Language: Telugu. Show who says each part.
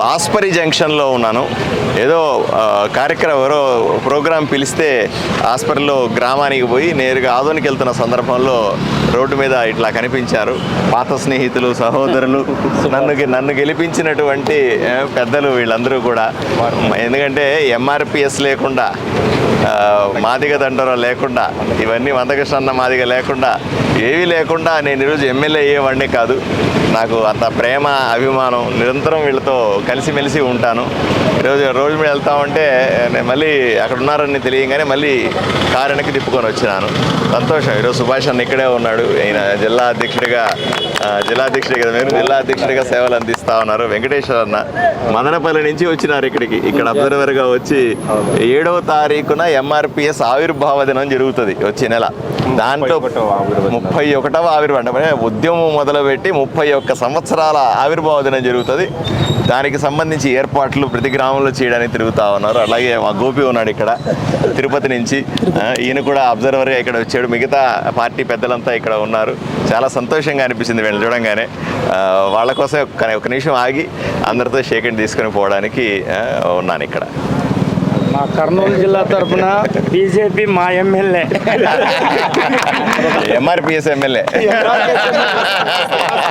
Speaker 1: ఆస్పరి జంక్షన్లో ఉన్నాను. ఏదో కార్యక్రమం ఎవరో ప్రోగ్రాం పిలిస్తే ఆస్పరిలో గ్రామానికి పోయి నేరుగా ఆదోనికి వెళ్తున్న సందర్భంలో రోడ్డు మీద ఇట్లా కనిపించారు. పాత స్నేహితులు సహోదరులు నన్ను నన్ను గెలిపించినటువంటి పెద్దలు వీళ్ళందరూ కూడా. ఎందుకంటే ఎంఆర్పిఎస్ లేకుండా మాదిగ దండరం లేకుండా ఇవన్నీ మందకృష్ణ అన్న మాదిగ లేకుండా ఏవి లేకుండా నేను ఈరోజు ఎమ్మెల్యే అయ్యేవాడిని కాదు. నాకు అంత ప్రేమ అభిమానం నిరంతరం వీళ్ళతో కలిసిమెలిసి ఉంటాను. ఈరోజు రోజు మీద వెళ్తా ఉంటే నేను మళ్ళీ అక్కడ ఉన్నారని తెలియగానే మళ్ళీ కారు వెనక్కి తిప్పుకొని వచ్చినాను. సంతోషం. ఈరోజు సుభాష్ అన్న ఇక్కడే ఉన్నాడు. ఆయన జిల్లా అధ్యక్షుడిగా జిల్లా అధ్యక్షుడి కదా మీరు? జిల్లా అధ్యక్షుడిగా సేవలు అందిస్తా ఉన్నారు. వెంకటేశ్వర అన్న మదనపల్లి నుంచి వచ్చినారు ఇక్కడికి. ఇక్కడ అబ్జర్వర్గా వచ్చి ఏడవ తారీఖున ఎంఆర్పిఎస్ ఆవిర్భావ దినం జరుగుతుంది. వచ్చే నెల. దాంట్లో ముప్పై ఒకటవ ఆవిర్భావం. ఉద్యమం మొదలుపెట్టి ముప్పై ఒక్క సంవత్సరాల ఆవిర్భావ దినం జరుగుతుంది. దానికి సంబంధించి ఏర్పాట్లు ప్రతి గ్రామంలో చేయడానికి తిరుగుతా ఉన్నారు. అలాగే మా గోపి ఉన్నాడు ఇక్కడ తిరుపతి నుంచి. ఈయన కూడా అబ్జర్వర్గా ఇక్కడ వచ్చాడు. మిగతా పార్టీ పెద్దలంతా ఇక్కడ ఉన్నారు. చాలా సంతోషంగా అనిపించింది వీళ్ళు చూడంగానే. వాళ్ళ కోసం ఒక నిమిషం ఆగి అందరితో షేకెండ్ తీసుకొని పోవడానికి ఉన్నాను ఇక్కడ.
Speaker 2: మా కర్నూలు జిల్లా తరఫున బీజేపీ మా ఎమ్మెల్యే.
Speaker 1: ఎంఆర్పిఎస్ ఎమ్మెల్యే?